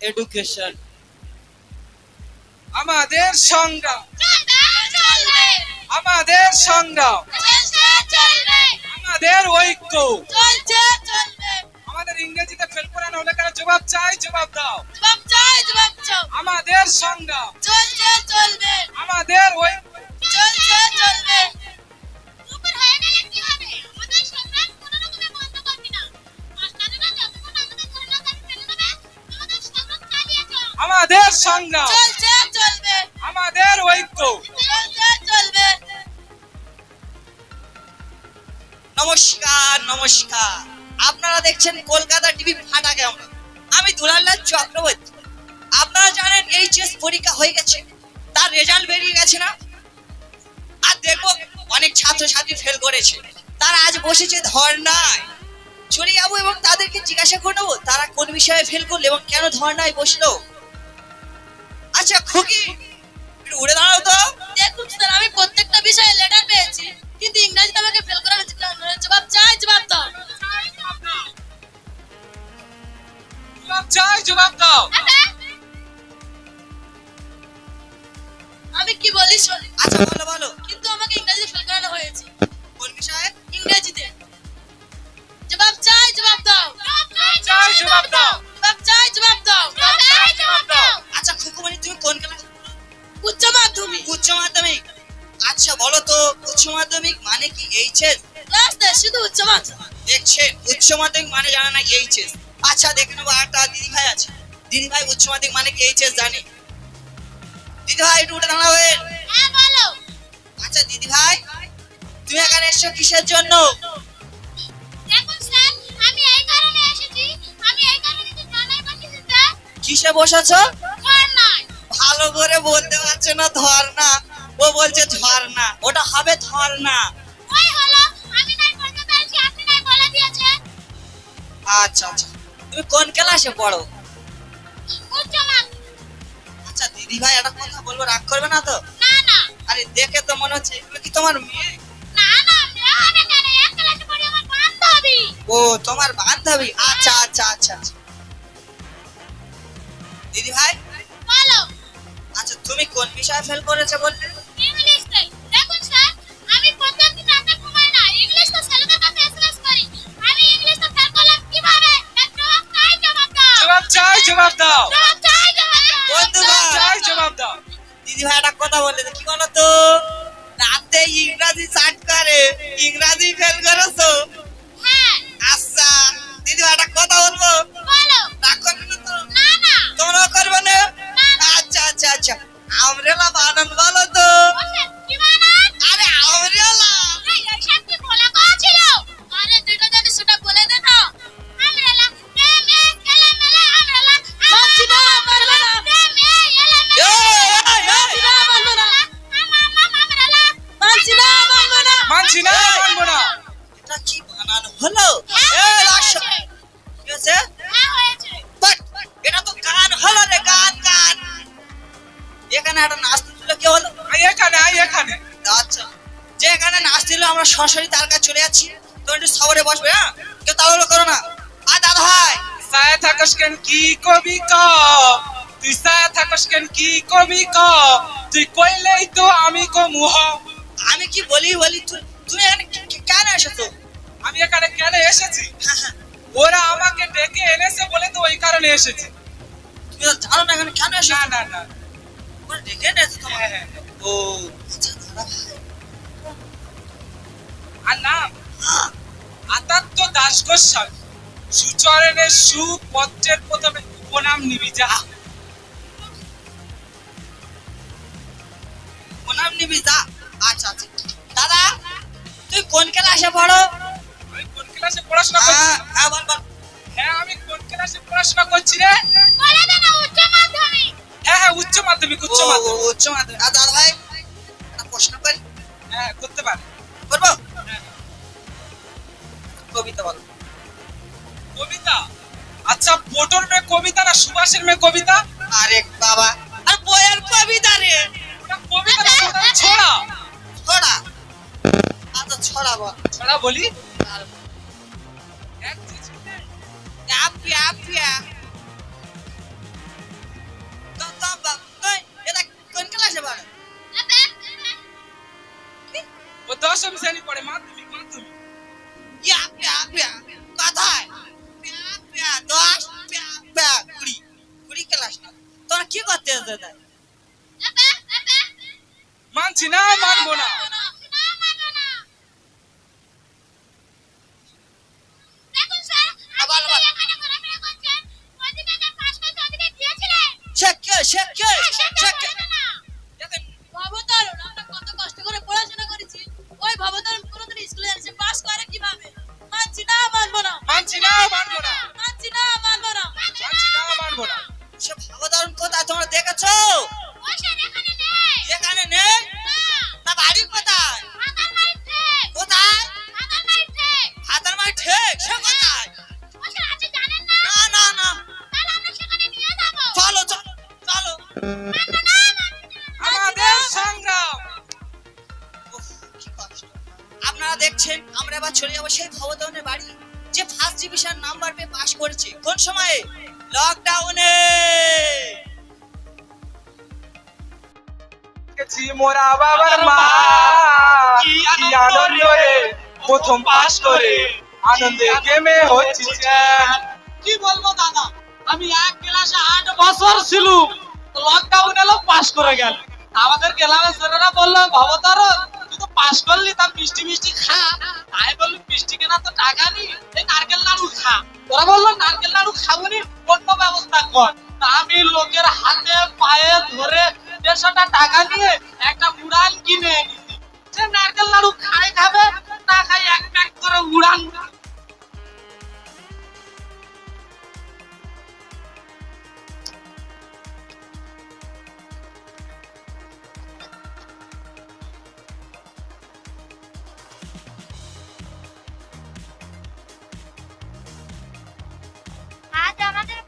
Education আমাদের সংগ্রাম। আমাদের সংগ্রাম। আমাদের ঐক্য। আমাদের ইংরেজিতে ফেল করানো হলে কেন জবাব চাই, জবাব দাও। আমাদের সংগ্রাম। আমাদের ঐক্য। চলবে আমাদের সংগ্রাম। চলবে। আমাদের ঐক্য। চলবে। নমস্কার নমস্কার। আপনারা দেখছেন কলকাতা টিভি ফাটা ক্যামেরা আমি দুলাল্লাল চক্রবর্তী। আপনারা জানেন এইচএস পরীক্ষা হয়ে গেছে। তার রেজাল্ট বেরিয়ে গেছে না? আর দেখব অনেক ছাত্রছাত্রী ফেল করেছে। তারা আজ বসেছে ধর্নায়। চলে যাব এবং তাদেরকে জিজ্ঞাসা করে নেব তারা কোন বিষয়ে ফেল করল এবং কেন ধর্নায় বসল? আচ্ছা খুকি উড়ে দাঁড়াও তো। দেখুন স্যার আমি প্রত্যেকটা বিষয়ে লেটার পেয়েছি কিন্তু ইংরেজিতে আমাকে ফেল করা হয়েছে জবাব চাই জবাব দাও। জবাব চাই জবাব দাও। আমি কি বলি আচ্ছা বলো বলো। কিন্তু আমাকে ইংরেজিতে ফেল করানো হয়েছে। কোন বিষয়ে? ইংরেজিতে। জবাব চাই জবাব দাও। চাই জবাব দাও। জবাব চাই জবাব দাও। জবাব দাও আচ্ছা খুকুমণি তুমি কোন ক্লাস উচ্চ মাধ্যমিক। উচ্চ মাধ্যমিক। আচ্ছা বলো তো উচ্চ মাধ্যমিক মানে কি এইচএস? ক্লাস দেয় শুধু উচ্চ মাধ্যমিক। দেখছেন উচ্চ মাধ্যমিক মানে জানা না এইচএস? আচ্ছা দেখে নেব একটা দিদি ভাই আছে। দিদি ভাই উচ্চ মাধ্যমিক মানে কি এইচএস জানে? দিদি ভাই একটু উঠে দাঁড়াবে হ্যাঁ বলো। আচ্ছা দিদি ভাই তুমি এখানে এসছো কিসের জন্য? কিসে বসেছো? ভালো করে বলতে পারছে না ধর্না ও বলছে ঝর্ণা ওটা হবে ধর্না আচ্ছা আচ্ছা। তুমি কোন ক্লাসে পড়ো? আচ্ছা দিদি ভাই একটা কথা বলব রাগ করবে না তো? আরে দেখে তো মনে হচ্ছে এগুলো কি তোমার মেয়ে? ও তোমার বান্ধবী? আচ্ছা আচ্ছা আচ্ছা আচ্ছা। দিদি ভাই? বলো। আচ্ছা তুমি কোন বিষয়ে ফেল করেছে বললে? ইংলিশ নেই দেখুন স্যার আমি প্রত্যেকদিন রাতে ঘুমাই না। ইংলিশ তো স্যারের কাছে এসএমএস করি। আমি ইংলিশ তো ফেল করলাম কীভাবে? জবাব চাই জবাব দাও। জবাব চাই জবাব দাও। জবাব চাই জবাব দাও। বন্ধুগণ। চাই জবাব দাও। দিদি ভাই একটা কথা বললে তো, কি বলো তো রাতে ইংরাজি চাট করে। ইংরাজি ফেল করেছ? হ্যাঁ। আচ্ছা দিদি ভাই একটা কথা বলব? বলো। আচ্ছা আচ্ছা আচ্ছা আমরেলা বানান বলো তো বসে কি বানান আরে আমরেলা সরাসরি তার কাছে চলে যাচ্ছি। তো একটু সবরে বসবে হ্যাঁ? কেউ তাড়াহুড়ো করো না। আর দাদা ভাই সায়া থাকস কেন কি কবি ক? তুই সায়া থাকস কেন কি কবি ক? তুই কইলেই তো আমি কমু হ। আমি কি বলি বলি? তুই তুমি এখানে কেন এসেছ? আমি এখানে কেন এসেছি? হ্যাঁ, হ্যাঁ, ওরা আমাকে ডেকে এনেছে বলে তো ওই কারণে এসেছি। তুমি জানো না এখানে কেন না এসেছ। না না। ওরা ডেকে এনেছে তোমাকে। হ্যাঁ, হ্যাঁ। ও আচ্ছা দাদা ভাই আর নাম হ্যাঁ, দাস গোস্বামী সুচরণের সুপত্রের প্রথমে উপনাম নিবি যা। প্রণাম নিবি যা। আচ্ছা আচ্ছা। দাদা তুই কোন ক্লাসে পড়ো? আমি কোন ক্লাসে পড়াশোনা করছি? হ্যাঁ হ্যাঁ বল বল। হ্যাঁ আমি কোন ক্লাসে পড়াশোনা করছি রে? বলে দে না উচ্চ মাধ্যমিক। হ্যাঁ হ্যাঁ উচ্চ মাধ্যমিক উচ্চ মাধ্যমিক। উচ্চ মাধ্যমিক। আর দাদা ভাই প্রশ্ন করি? হ্যাঁ করতে পারে। করব। কবিতা বলো। কবিতা? আচ্ছা পোটর মেয়ে কবিতা না সুভাষের মেয়ে কবিতা? আরে বাবা। আর বইয়ের কবিতা রে। কবিতা ছড়া। ছড়া। আচ্ছা ছড়া বল। ছড়া বলি? আর এক চিঠি কি বলব দাদা? আমি এক ক্লাসে আট বছর ছিল লকডাউন এলো পাস করে গেল। আমাদের ক্লাসের স্যারেরা বলল ভবতার তুই তো পাস করলি, তা মিষ্টি মিষ্টি খা। তাই বললি, মিষ্টি কেনা তো টাকা নি এই নারকেল নাড়ু খা। ওরা বলল, নারকেল নাড়ু খাবনি অন্য ব্যবস্থা কর। আমি লোকের হাতে, পায়ে ধরে দেড়শোটা টাকা নিয়ে একটা উড়ান কিনে এনেছি। সে নারকেল নাড়ু খাই খাবে, না খাই এক প্যাক করে উড়ান।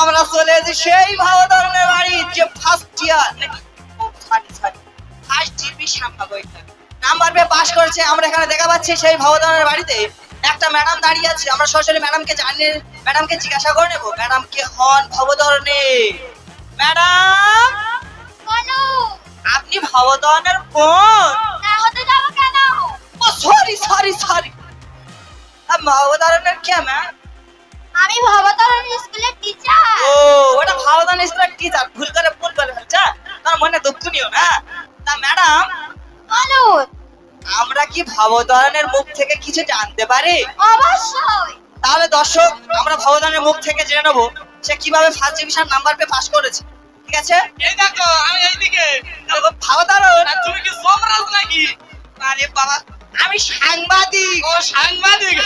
আমরা চলে এসেছি সেই ভাবতনের বাড়ি যে first year sorry sorry first division বইটা। নাম্বার পেয়ে পাস করেছে আমরা এখানে দেখা পাচ্ছি সেই ভাবতনের বাড়িতে একটা ম্যাডাম দাঁড়িয়ে আছে। আমরা সরাসরি ম্যাডামকে জানিয়ে ম্যাডামকে জিজ্ঞাসা করে নেব ম্যাডাম কে হন ভবতরণে ম্যাডাম বলো। আপনি ভবতরণের কোন? না হতে যাব কেন? ও সরি সরি সরি ভবতরণের কে ম্যাম আমি ভবতরণ স্কুলের টিচার ও ওটা ভাবদান স্কুলের টিচার ভুল করে ভুল করে ফেলছে তার মনে দুঃখ নিও না তা ম্যাডাম বলুন। আমরা কি ভবদানের মুখ থেকে কিছু জানতে পারি? অবশ্যই। তাহলে দর্শক আমরা ভবদানের মুখ থেকে জেনে নেব সে কীভাবে ফার্স্ট ডিভিশন নাম্বার পেয়ে পাস করেছে। ঠিক আছে? এই দেখো আমি এইদিকে। ভাবদারণ আর তুমি কি সোমরাজ নাকি? আরে বাবা আমি সাংবাদিক। ও সাংবাদিক।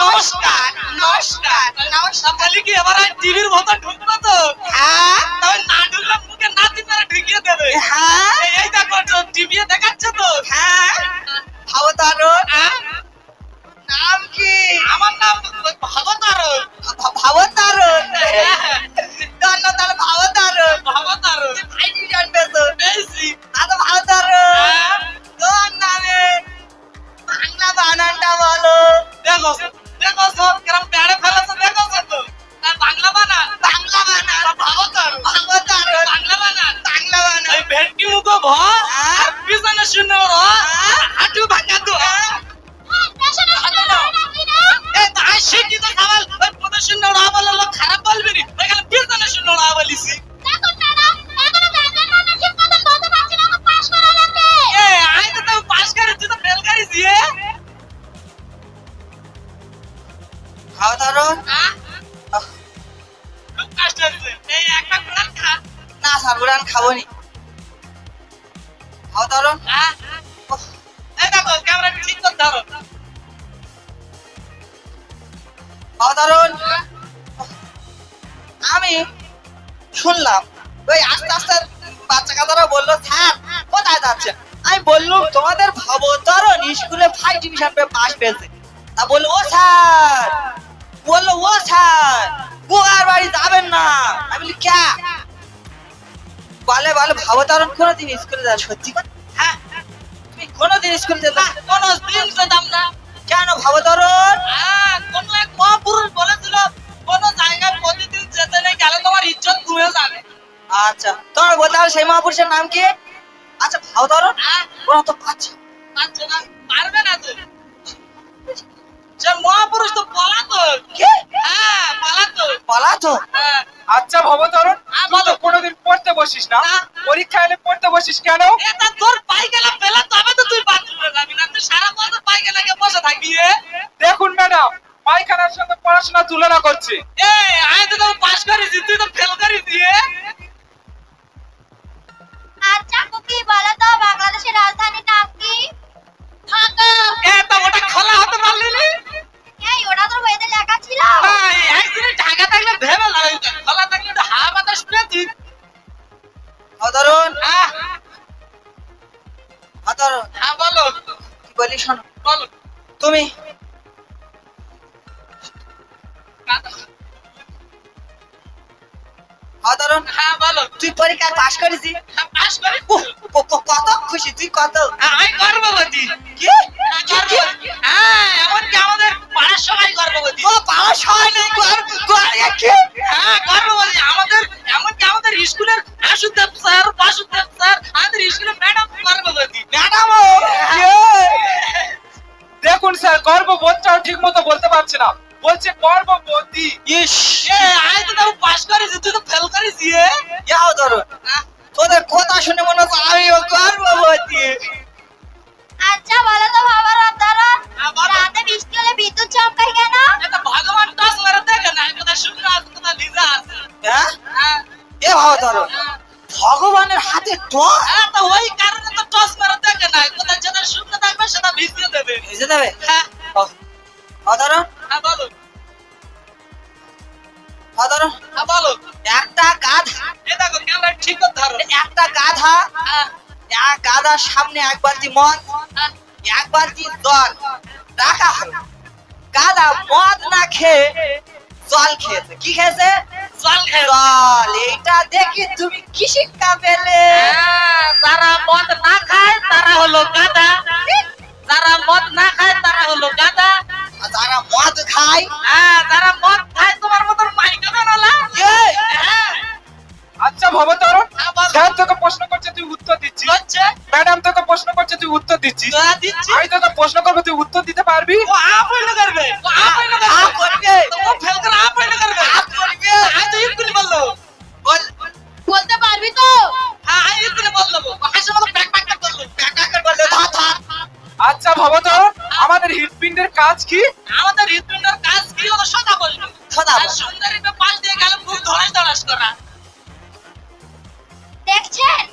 নমস্কার নমস্কার। নমস্কার। তাহলে কি এবার টিভির মতো ঢুকবো তো? হ্যাঁ। তবে না ঢুকলে মুখে নাতি পারে ঢুকিয়ে দেবে। হ্যাঁ। এই- এই দেখো টিভি দেখাচ্ছে তো। হ্যাঁ। খা না সারগুরান খাব নি হ্যাঁ ধরো। আমি শুনলাম ওই আস্তে আস্তে বাচ্চা কাদারা বলল স্যার কোথায় যাচ্ছে? আমি বললুম তোমাদের ভবতরণ স্কুলে ফাইভ ডিভিশন পাস পেয়েছে তা বলল ও স্যার বলল ও স্যার গোয়ার বাড়ি যাবেন না। আমি বলি ক্যা? বলে বলে ভাবতারণ কোনোদিন স্কুলে যাও সত্যি হ্যাঁ তুমি কোনোদিন স্কুলে যেতে না, কোনো দিন যেতাম না। কেন ভাবতারণ? হ্যাঁ, কোন এক মহাপুরুষ বলেছিল কোন জায়গায় প্রতিদিন যেতে নেই গেলে তোমার ইজ্জত কমে যাবে। আচ্ছা তোমার বলতে হবে সেই মহাপুরুষের নাম কি? আচ্ছা ভাবতারণ? হ্যাঁ, ওরা তো পাচ্ছে। পারবে না তো সে মহাপুরুষ তো পলাতো কে? হ্যাঁ পালাতো বলা হ্যাঁ, আচ্ছা ভবতরণ তুই তো কোনোদিন পড়তে বসিস না। পরীক্ষা এলে পড়তে বসিস কেন? এটা তোর পাইখানা পেলা তবে তো তুই বাথরুমে যাবি না। তুই সারা বছর পাইখানাকে বসে থাকবি এ? দেখুন ম্যাডাম পায়খানার সঙ্গে পড়াশোনা তুলনা করছে। এই আমি তো তোকে পাস করেছি তুই তো ফেল করেছি এ? আচ্ছা কুকি বলো তো বাংলাদেশের রাজধানীর নাম কি? ভাবতারণ হ্যাঁ বলো। কি বলি শোনো? বলো। তুমি? ভাবতারণ হ্যাঁ বলো। তুই পরীক্ষায় পাশ করেছি। পাস করে কত? খুশি তুই কত? আমি গর্ভবতী। কি? হ্যাঁ, হ্যাঁ এমনকি আমাদের পাড়ার সবাই গর্ভবতী। ও সবাই নেই কি? হ্যাঁ গর্ভবতী। আমাদের এমনকি আমাদের স্কুলের আশুদেব স্যার বাসুদেব স্যার আমাদের স্কুলের ম্যাডাম গর্ভবতী। ম্যাডাম দেখুন স্যার গর্ভবোধটাও ঠিক মতো বলতে পারছে না। বলছে গর্ভবতী। ইস। আমি তো তাও পাস করেছি তুই তো ফেল করেছি? যাও ধরো। হ্যাঁ, তোদের কথা শুনে মনে এক সামনে এক বালতি মদ হ্যাঁ। এক বালতি জল রাখা হলো। গাধা মদ না খেয়ে জল খেয়েছে? কি খেয়েছে? জল দেখি তুমি কি শিক্ষা পেলে? হ্যাঁ, যারা মদ না খায় তারা হলো গাদা। যারা মদ না খায় তারা হলো গাদা। যারা মদ খায় হ্যাঁ যারা মদ খায় তোমার মতন পাইকানা হ্যাঁ। আচ্ছা ভবতরণ। স্যার তোকে প্রশ্ন করছে তুই উত্তর দিচ্ছিস? হচ্ছে? ম্যাডাম তোকে প্রশ্ন করছে তুই উত্তর দিচ্ছিস? আমি তোকে প্রশ্ন করব তুই উত্তর দিতে পারবি? ও আপ হইলে করবে। ও আ করবে করবে। ও ফেল করে আপ হইলে করবে। আ করবে। আমি তো ইকুলি বলল। বল। বলতে পারবি তো? হ্যাঁ আমি ইকুলি বল দেবো হাসির মতো প্যাক প্যাক করল। কাকা করে বলল ধা ধা আচ্ছা ভবতরণ আমাদের হৃদপিণ্ডের কাজ কি? আমাদের হৃদপিণ্ডের কাজ কি? হলো সদা বলল। সদা সুন্দরী পাশ দিয়ে গেল মুখ ধরাস ধরাস করা। দেখছেন?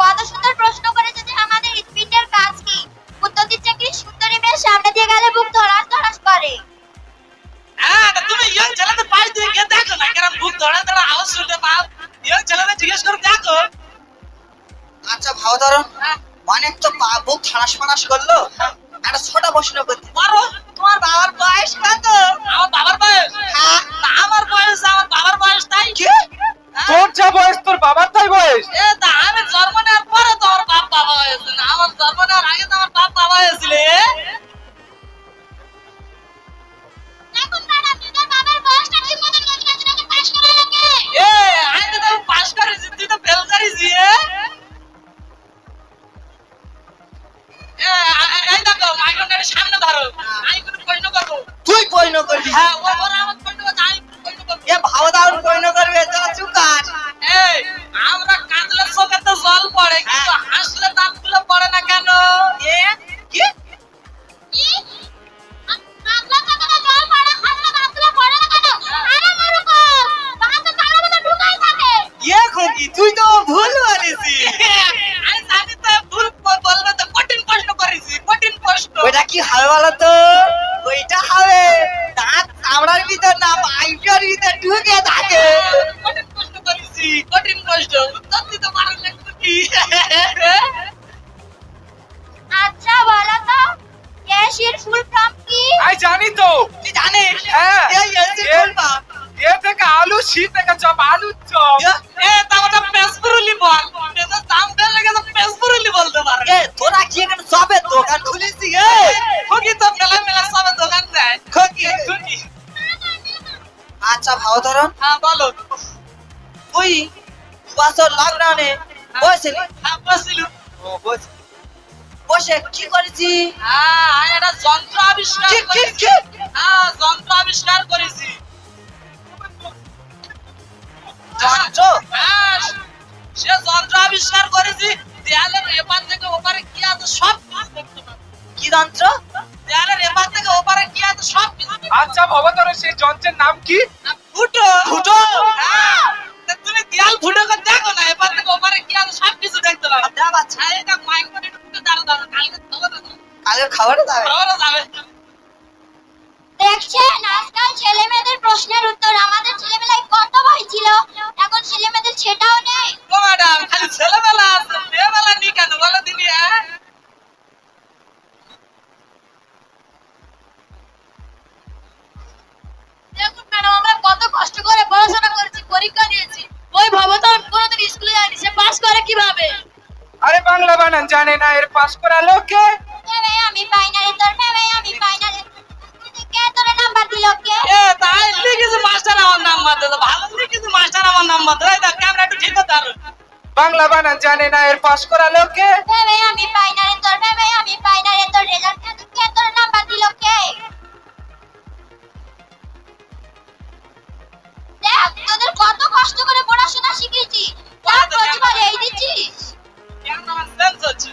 কত সুন্দর প্রশ্ন করেছে যে আমাদের হৃৎপিণ্ডের কাজ কি? উত্তর দিচ্ছে কি সুন্দরী মেয়ের সামনে দিয়ে গেলে বুক ধরাস ধরাস করে। হ্যাঁ তুমি ইয়ং ছেলেদের পাশ দিয়ে গিয়ে দেখো না কেন মুখ ধরা ধরা আওয়াজ শুনতে পাও। ইয়ং ছেলেদের জিজ্ঞেস করে দেখো। আচ্ছা ভাও ধরো। হ্যাঁ, অনেক তো পা বুক ফাঁস ফাঁস করল। একটা ছোট প্রশ্ন করতে পারো তোমার বাবার বয়স কত? জল পড়ে এ তোরা কি এখানে সবের দোকান খুলেছি এ খুকি তো মেলা মেলা সবে দোকান দেয়। খোকি খুকি। আচ্ছা ভাবধরন হ্যাঁ বলো। তুই বছর লকডাউনে হ্যাঁ বসিলু ও বস বসে কি করেছি? হ্যাঁ আমি একটা যন্ত্র আবিষ্কার করেছি। হ্যাঁ যন্ত্র আবিষ্কার করেছি। যন্ত্র? হ্যাঁ, সে যন্ত্র আবিষ্কার করেছি। দেয়ালের এপার থেকে ওপারে কি আছে সব কিছু দেখতে পাবো। কি যন্ত্র? দেয়ালের এপার থেকে ওপারে কি আছে সব আচ্ছা ভবতর সেই যন্ত্রের নাম কি? ফুটো। ফুটো? হ্যাঁ, তুমি দেয়াল ফুটো করে দেখো না এপার থেকে ওপারে কি আছে সব কিছু দেখতে পাবে। দেখ আচ্ছা। এটা মাইক করে একটু দাঁড়ো দাঁড়ো কালকে খবর দেবো কালকে খাবারে যাবে খবর যাবে দেখছেন আজকাল ছেলে মেয়েদের প্রশ্নের উত্তর। আমাদের ছেলেবেলায় কত ভয় ছিল? এখন ছেলে মেয়েদের সেটাও নেই। ও ম্যাডাম খালি ছেলেবেলা মেয়েবেলা কেন? বলো দিনি হ্যাঁ? দেখুন ম্যাডাম আমরা কত কষ্ট করে পড়াশোনা করেছি পরীক্ষা দিয়েছি। ওই ভবতর কোনোদিন স্কুলে যায়নি। সে পাস করে কীভাবে? আরে বাংলা বানান জানে না এর পাস করা লোকে। আমি রে তোর আমি রে। কে তোর নাম্বার দিল? কে? এ তাই লিখেছে মাস্টার আমার নাম্বার দিল ভালো লিখেছে মাস্টার আমার নাম্বার দিল এই ক্যামেরা একটু ঠিক করতে বাংলা বানান জানে না এর পাস করা লোকে ভেবে আমি পাই না রে তোর ভেবে আমি পাই না রে তোর রেজাল্ট কে তোর নাম্বার দিল? কে? দেখ তোদের কত কষ্ট করে পড়াশোনা শিখেছি। তার প্রতিবার এই দিচ্ছিস।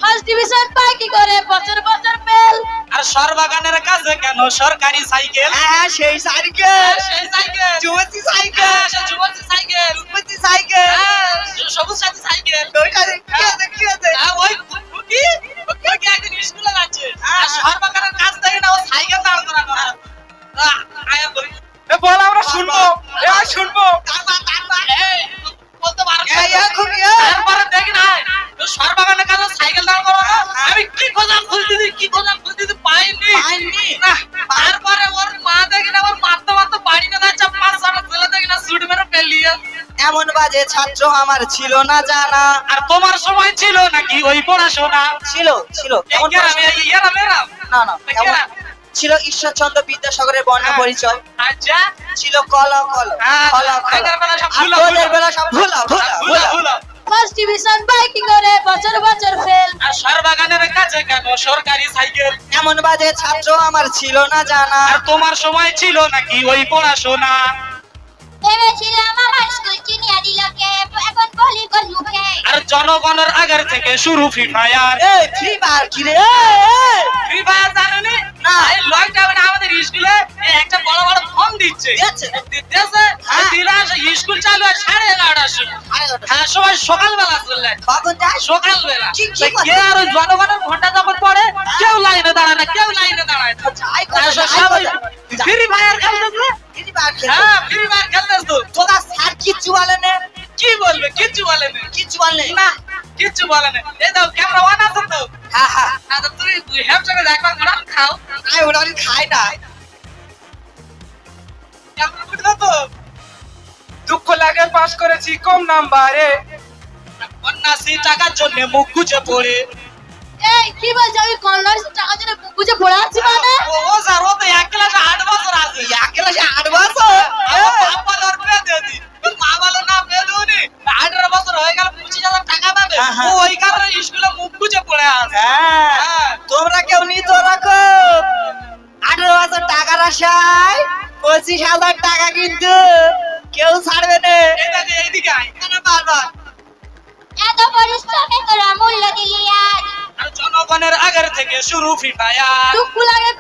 ফার্স্ট ডিভিশন পায় কি করে? বছর বছর ফেল আর সরবাগানের কাছে কেন সরকারি সাইকেল? হ্যাঁ সেই সাইকেল। হ্যাঁ, সেই সাইকেল। যুবতী সাইকেল। হ্যাঁ, সে যুবতী সাইকেল। যুবতী সাইকেল। হ্যাঁ, সবুজ সাথী সাইকেল। ওইটা কি আছে কি আছে? হ্যাঁ, ওই খুকি খুকি একদিন স্কুলে যাচ্ছে? হ্যাঁ। আর সরবাগানের কাছ থেকে না ও সাইকেল দাঁড় করানো আয়া বলি। এ বল আমরা শুনব। এ শুনব। তারপর তারপর এই তারপরে দেখি না সরবাগানের কাছে সাইকেল দাঁড় করানো আমি কি খোঁজা খুঁজতে কি খোঁজা খুঁজতে পাইনি। পাইনি? তারপরে ওর মা দেখি না ওর মারতে মারতে বাড়ি না যাচ্ছে পাঁচ ছটা ছেলে দেখি না সুট মেরে পেলিয়ে এমন বাজে ছাত্র আমার ছিল না জানা। আর তোমার সময় ছিল নাকি ওই পড়াশোনা? ছিল ছিল। না না। ছিল ঈশ্বরচন্দ্র বিদ্যাসাগরের বর্ণ হ্যাঁ। পরিচয়। আচ্ছা। ছিল কল কল ফার্স্ট ডিভিশন বাইকিং করে বছর বছর ফেল আর সরবাগানের কাছে কেন সরকারি সাইকেল? এমন বাজে ছাত্র আমার ছিল না জানা। আর তোমার সময় ছিল নাকি ওই পড়াশোনা? ভেবেছিলাম আমার স্কুল চিনিয়া দিল কে এখন বলি কোন মুখে আর জনগণের আগের থেকে শুরু ফ্রি ফায়ার এই ফ্রি ফায়ার কি রে। ফ্রি ফায়ার জানেনি? না। এই লকডাউনে আমাদের স্কুলে? একটা বড় বড় ফোন দিচ্ছে। দিতেছে। হ্যাঁ। স্কুল চালু হয় সাড়ে এগারোটার সময়। হ্যাঁ সবাই সকালবেলা চললে কি- আর ওই জনগণের ঘণ্টা যখন পড়ে কেউ লাইনে দাঁড়ায় না কেউ লাইনে দাঁড়ায় না। সবাই ফ্রি ফায়ার খেলতেছে ফ্রি ফায়ার খেলতে। হ্যাঁ ফ্রি ফায়ার খেলতেছ তো তোরা স্যার কিচ্ছু বলে না। কি বলবে? কিচ্ছু বলে না। কিচ্ছু বলে না। কিচ্ছু বলে না। এই দাও ক্যামেরা অন আছে তো। হ্যাঁ হ্যাঁ। হ্যাঁ তো তুই তুই হ্যাপচারে দেখবা খাও। আমি ওটা খাই না। ক্যামেরা উঠবে তো। দুঃখ লাগে পাস করেছি কম নাম্বারে। কন্যাশ্রী টাকার জন্য মুখ গুজে পড়ে। এই কি বলছো? আমি কন্যার টাকা জন্য বুঝে পড়ে আছি মানে? ও ও স্যার ও তো এক ক্লাসে আট বছর আছে এক ক্লাসে আট বছর? আমার বাপ বলে ওর পেয়ে দিয়ে দি। ওর মা বলে না পেয়ে আঠারো বছর হয়ে গেল পঁচিশ হাজার টাকা পাবে। হ্যাঁ, হ্যাঁ। ও ওই কারণে স্কুলে মুখ গুজে পড়ে আছে। তোমরা কেউ নিত রাখো। আঠারো হাজার টাকার আশায় পঁচিশ হাজার টাকা কিন্তু কেউ ছাড়বে না। এইদিকে আয়। বারবার এত পরিশ্রমে তোরা মূল্য দিলি আজ। জনগণের আগের থেকে শুরু ফ্রি ফায়ার দুঃখ লাগে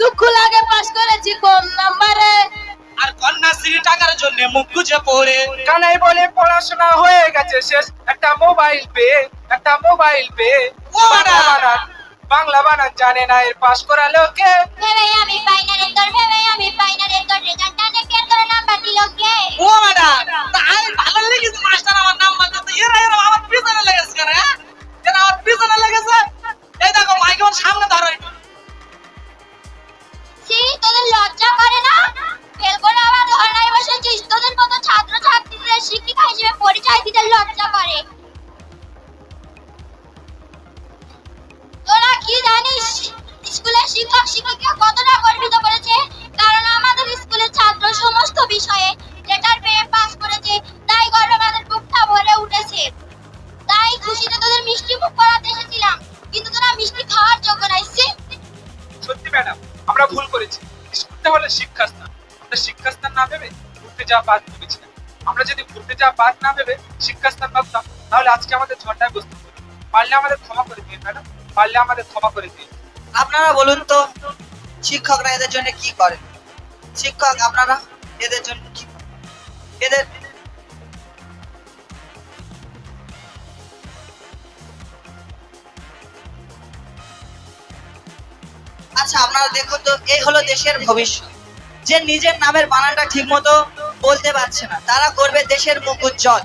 দুঃখ লাগে পাস করেছি কম নাম্বারে। আর কন্যাশ্রী টাকার জন্য মুখ গুজে পড়ে। কানাই বলে পড়াশোনা হয়ে গেছে শেষ। একটা মোবাইল পে একটা মোবাইল পে। বাংলা বানান জানে না এর পাস করা লোকে। ভেবে আমি পাই না তোর ভেবে আমি পাই তোর। রেজাল্ট কে তোর নাম্বার দিল কে? ও ম্যাডাম আমি ভালো লেগেছে মাস্টার আমার নাম বলতে তো এরা এরা আমার পিছনে লেগেছে কেন এরা আমার পিছনে লেগেছে? এই দেখো মাইক সামনে ধরো। সেই তোদের যাওয়া বাদ ভেবেছিলাম আমরা যদি ঘুরতে যাওয়া বাদ না ভেবে শিক্ষাস্থান ভাবতাম, তাহলে আজকে আমাদের ঝড়টায় বসতে হতো পারলে আমাদের ক্ষমা করে দিন, ম্যাডাম। পারলে আমাদের ক্ষমা করে দিন। আপনারা বলুন তো, শিক্ষকরা এদের জন্য কি করে? শিক্ষক, আপনারা এদের জন্য কি এদের আচ্ছা আপনারা দেখুন তো, এই হলো দেশের ভবিষ্যৎ। যে নিজের নামের বানানটা ঠিক মতো বলতে পারছে না। তারা করবে দেশের মুখ উজ্জ্বল।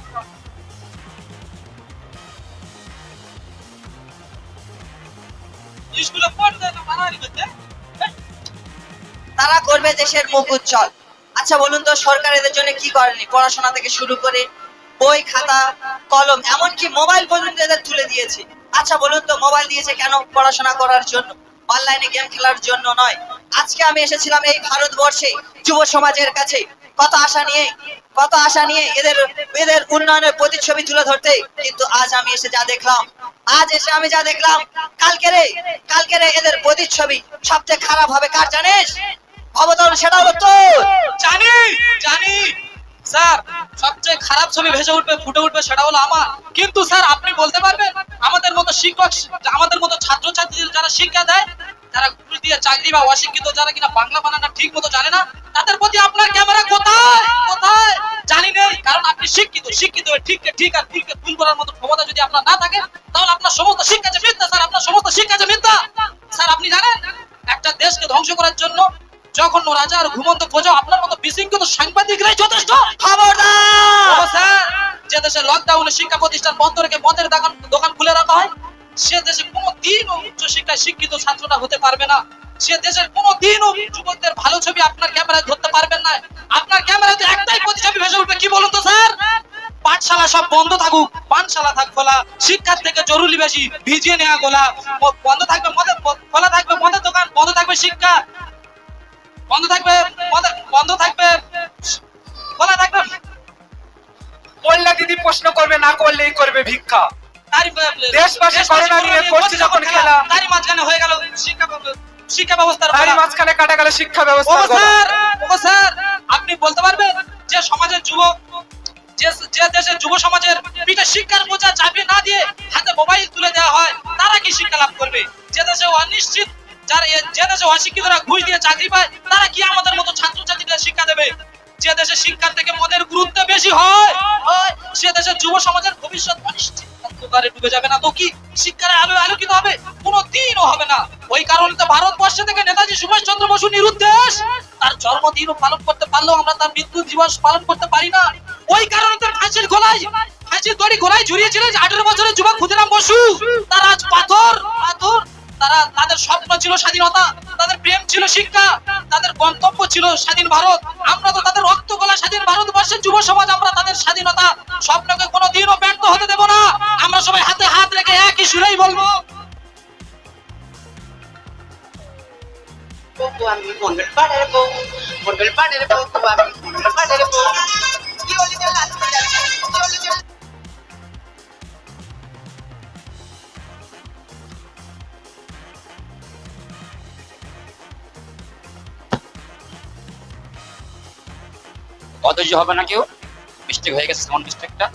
তারা করবে দেশের মুখ উজ্জ্বল। আচ্ছা বলুন তো সরকার এদের জন্য কি করেনি? পড়াশোনা থেকে শুরু করে বই খাতা কলম এমনকি মোবাইল পর্যন্ত এদের তুলে দিয়েছে। আচ্ছা বলুন তো মোবাইল দিয়েছে কেন পড়াশোনা করার জন্য? অনলাইনে গেম খেলার জন্য নয়। আজকে আমি এসেছিলাম এই ভারতবর্ষে যুব সমাজের কাছে। কত আশা নিয়ে, কত আশা নিয়ে এদের এদের উন্নয়নের প্রতিচ্ছবি তুলে ধরতে। কিন্তু আজ আমি এসে যা দেখলাম, আজ এসে আমি যা দেখলাম, কালকে রে কালকে রে এদের প্রতিচ্ছবি সবচেয়ে খারাপ হবে কার জানিস? অবতরণ সেটা হলো তোর জানি জানি। স্যার, সবচেয়ে খারাপ ছবি ভেসে উঠবে, ফুটে উঠবে সেটা হলো আমার। কিন্তু স্যার, আপনি বলতে পারবেন? আমাদের মতো শিক্ষক, আমাদের মতো ছাত্রছাত্রীদের যারা শিক্ষা দেয় যারা ঘুষ দিয়ে চাকরি বা অশিক্ষিত যারা কিনা বাংলা বানানা ঠিক মতো জানে না তাদের প্রতি আপনার ক্যামেরা কোথায়? কোথায়? জানি নেই কারণ আপনি শিক্ষিত শিক্ষিত ঠিককে ঠিক আর ভুলকে ভুল করার মতো ক্ষমতা যদি আপনার না থাকে তাহলে আপনার সমস্ত শিক্ষা যে মিথ্যা স্যার আপনার সমস্ত শিক্ষা যে মিথ্যা। স্যার আপনি জানেন একটা দেশকে ধ্বংস করার জন্য যখন রাজা আর ঘুমন্ত প্রজা আপনার মতো বিশৃঙ্খল সাংবাদিকরাই যথেষ্ট। খবরদার! যে দেশে লকডাউনে শিক্ষা প্রতিষ্ঠান বন্ধ রেখে মদের দোকান খুলে রাখা হয় সে দেশে কোনো দিনও শিক্ষিত ছাত্ররা হতে পারবে না। সে দেশের কোনো দিনও যুবকদের ভালো ছবি আপনার ক্যামেরায় ধরতে পারবেন না। আপনার ক্যামেরাতে একটাই প্রতিছবি ভেসে উঠবে, কি বলুন তো, স্যার? পাঠশালা সব বন্ধ থাকুক পানশালা থাক খোলা, শিক্ষার থেকে জরুরি বেশি, ভিজিয়ে নেওয়া গোলা। বন্ধ থাকবে মদের খোলা থাকবে মদের দোকান, বন্ধ থাকবে শিক্ষা। বন্ধ থাকবে বন্ধ থাকবে খোলা থাকবে বললে দিদি প্রশ্ন করবে, না করলেই করবে ভিক্ষা। দেশবাসী করোনা নিয়ে করছে যখন খেলা। তারই মাঝখানে হয়ে গেল শিক্ষা শিক্ষা ব্যবস্থার তারই মাঝখানে কাটা গেল শিক্ষা ব্যবস্থা স্যার ও স্যার আপনি বলতে পারবেন যে সমাজের যুবক যে যে দেশের যুব সমাজের পিঠে শিক্ষার বোঝা চাপিয়ে না দিয়ে হাতে মোবাইল তুলে দেওয়া হয় তারা কি শিক্ষা লাভ করবে? যে দেশে অনিশ্চিত যারা যে দেশে অশিক্ষিতরা ঘুষ দিয়ে চাকরি পায় তারা কি আমাদের মতো ছাত্রছাত্রীদের শিক্ষা দেবে? যে দেশে শিক্ষার থেকে মদের গুরুত্ব বেশি হয় সে দেশের যুব সমাজের ভবিষ্যৎ অনিশ্চিত। অন্ধকারে ডুবে যাবে না তো কি? শিক্ষার আলো আলোকিত হবে? কোনো দিনও হবে না। ওই কারণে ভারতবর্ষ থেকে নেতাজি সুভাষ চন্দ্র বসু নিরুদ্দেশ। তার জন্মদিনও পালন করতে পারলেও আমরা তার মৃত্যু দিবস পালন করতে পারি না। ওই কারণে তার ফাঁসির গোলায় ফাঁসির দড়ি গোলায় ঝুরিয়েছিলেন আঠেরো বছরের যুবক ক্ষুদিরাম বসু। তার আজ পাথর পাথর তারা তাদের স্বপ্ন ছিল স্বাধীনতা তাদের প্রেম ছিল শিক্ষা তাদের গন্তব্য ছিল স্বাধীন ভারত। আমরা তো তাদের রক্ত গলা স্বাধীন ভারতবর্ষের যুব সমাজ আমরা তাদের স্বাধীনতা স্বপ্নকে কোনো দিনও ব্যর্থ হতে দেব না। আমরা সবাই হাতে হাত রেখে একই সুরেই বলব। Poco a mi volver para el poco, volver অধৈর্য হবে না কেউ। মিস্টেক হয়ে গেছে সাউন্ড মিস্টেকটা